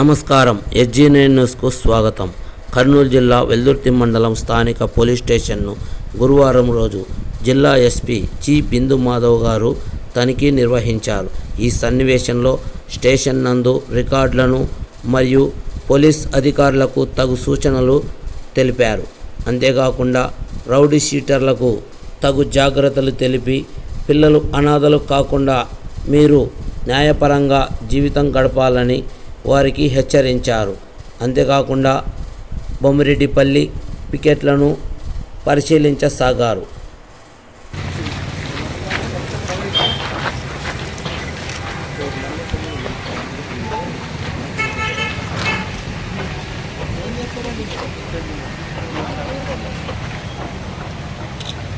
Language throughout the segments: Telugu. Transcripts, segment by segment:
నమస్కారం. ఎస్జీ నైన్ న్యూస్కు స్వాగతం. కర్నూలు జిల్లా వెల్దుర్తి మండలం స్థానిక పోలీస్ స్టేషన్ను గురువారం రోజు జిల్లా ఎస్పీ జి బిందు మాధవ్ గారు తనిఖీ నిర్వహించారు. ఈ సన్నివేశంలో స్టేషన్ నందు రికార్డులను మరియు పోలీస్ అధికారులకు తగు సూచనలు తెలిపారు. అంతేకాకుండా రౌడీ షీటర్లకు తగు జాగ్రత్తలు తెలిపి పిల్లలు అనాథలు కాకుండా మీరు న్యాయపరంగా జీవితం గడపాలని వారికి హెచ్చరించారు. అంతేకాకుండా బొమ్మిరెడ్డిపల్లి పికెట్లను పరిశీలించసాగారు.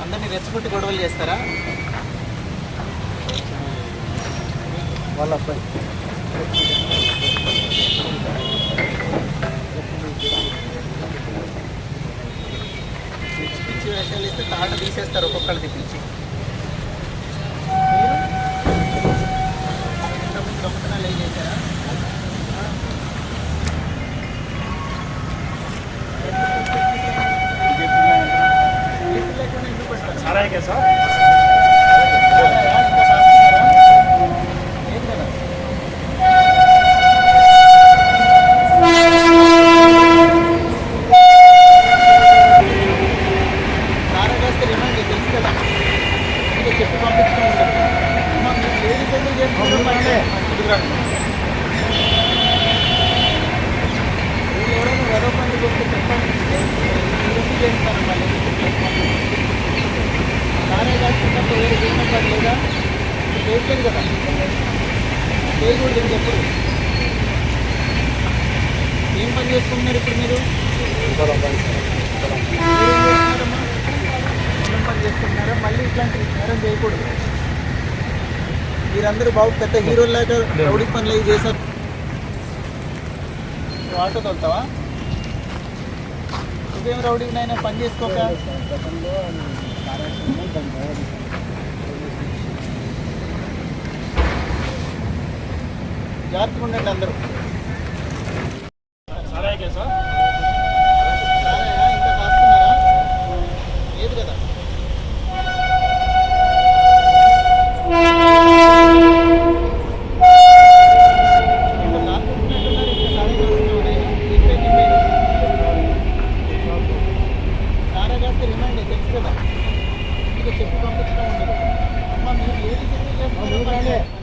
అందరినీ రెచ్చగొట్టి గొడవలు చేస్తారా? వాళ్ళ అబ్బాయి పిచ్చి వేషాలు ఇస్తే తాట తీసేస్తారు ఒక్కొక్కళ్ళది పిలిచి దొంగతనాలు ఏం చేశారా కేసులు సార్ సారాయా? ఇంకా తాగుతున్నారా? ఏం కదా సారా కాస్త రిమైండ్ తెలుసు కదా అందుకే చెప్పి పంపించడం ఉండదు అమ్మా, మీరు లేడీస్ ఎందుకు చేస్తున్నారు అంటే ఎదుగురండి ఎవరైనా వేరే పని చేస్తే చెప్పండి ఎందుకు మళ్ళీ సారా కాకుండా వేరే చేసిన పని లేదా? చేయట్లేదు కదా. చేయకూడదు ఇంక ఏం పని చేసుకుంటున్నారు ఇప్పుడు మీరు? పని చేసుకుంటున్నారా మళ్ళీ ఇట్లాంటి నేరం చేయకూడదు. మీరందరూ బాబు పెద్ద హీరోలాగా రౌడీ పనులు అవి చేశారు. ఆటో తోలుతావా? నువ్వేం రౌడీ నాయన పని చేసుకోక? జాగ్రత్తగా ఉండండి అందరూ. చెప్పి పంపించడం ఉండదు. అమ్మ మీరు ఏది చెప్పి